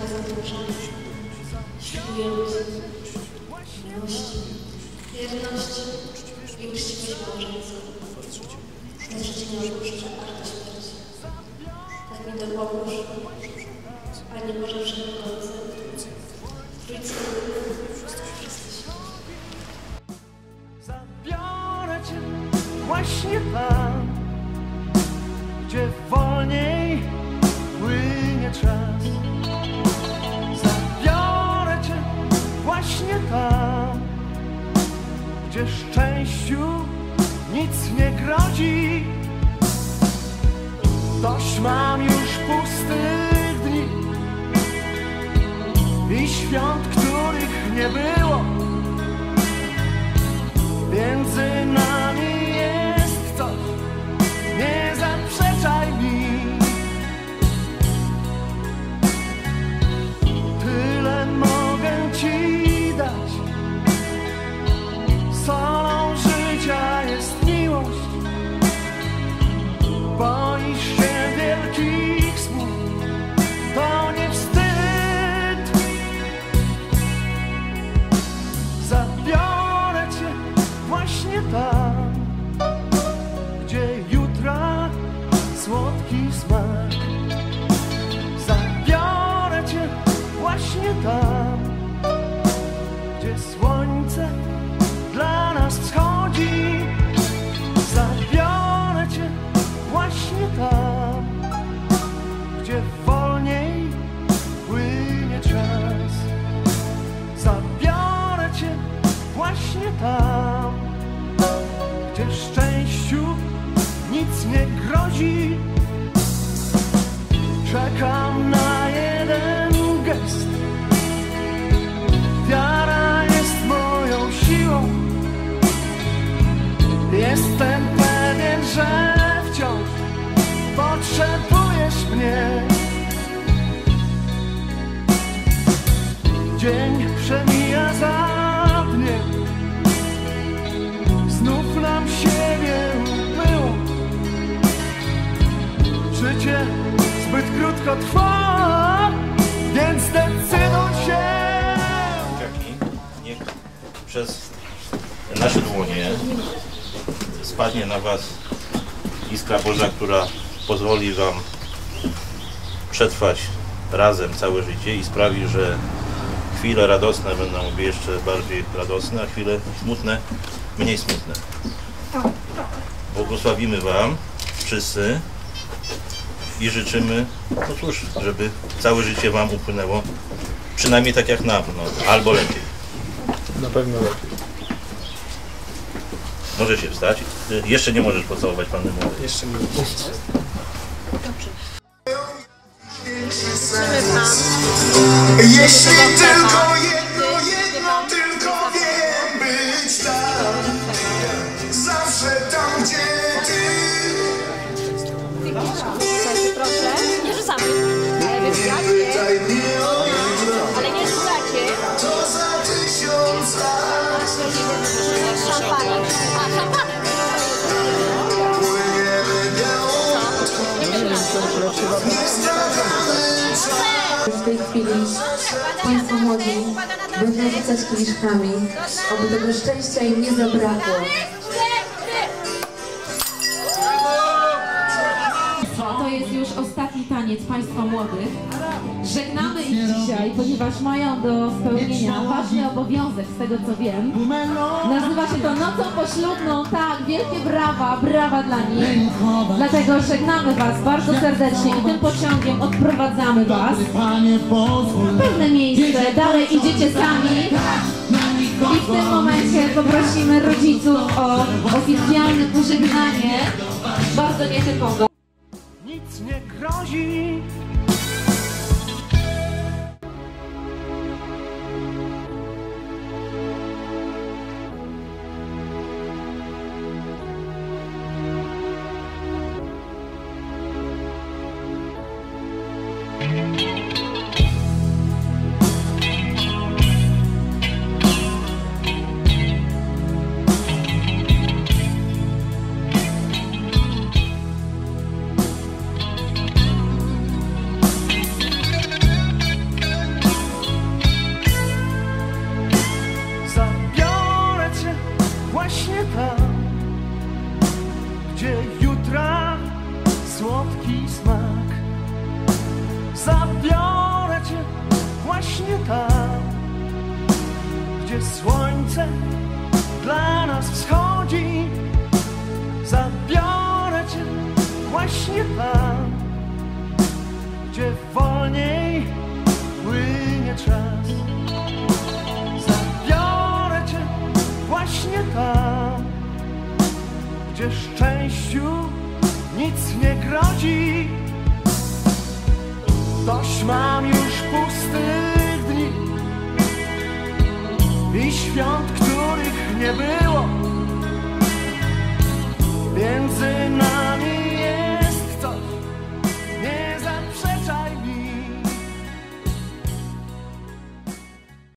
Biorę Cię, Michale, za tę żonę. Ślubuję Ci miłość, wierność i uczciwość. Tak, że Cię opuszczę aż do śmierci. Tak mi dopomóż, Panie Boże Wszechmogący, Trójcy. Zabiorę cię właśnie tam, gdzie wolniej tam, gdzie szczęściu nic nie grozi. Dość mam już pustych dni i świąt, których nie było. Szczęściu nic nie grozi. Czekam na jeden gest. Wiara jest moją siłą. Jestem pewien, że wciąż potrzebujesz mnie. Dzień przemija za Życie zbyt krótko trwa Więc decyduj się. Niech przez nasze dłonie spadnie na Was iskra Boża, która pozwoli Wam przetrwać razem całe życie i sprawi, że chwile radosne będą jeszcze bardziej radosne, a chwile smutne mniej smutne. Błogosławimy Wam wszyscy i życzymy, no cóż, żeby całe życie Wam upłynęło przynajmniej tak jak nam, no, albo lepiej. Na pewno lepiej. Może się wstać. Jeszcze nie możesz pocałować panny młodej. Jeszcze mi Jeśli tylko jedno, jedno tylko wiem być tam W tej chwili Państwo młodzi będą rzucać kieliszkami, aby tego szczęścia im nie zabrakło. Taniec Państwa młodych. Żegnamy ich dzisiaj, ponieważ mają do spełnienia ważny obowiązek, z tego co wiem. Nazywa się to Nocą Poślubną. Tak, wielkie brawa, brawa dla nich. Dlatego żegnamy Was bardzo serdecznie i tym pociągiem odprowadzamy Was na pewne miejsce. Dalej idziecie sami. I w tym momencie poprosimy rodziców o oficjalne pożegnanie. Bardzo nietypowe. Słońce dla nas wschodzi. Zabiorę cię właśnie tam, gdzie wolniej płynie czas. Zabiorę cię właśnie tam, gdzie szczęściu nic nie grozi. Dość mam już pustych dni i świąt, których nie było między nami.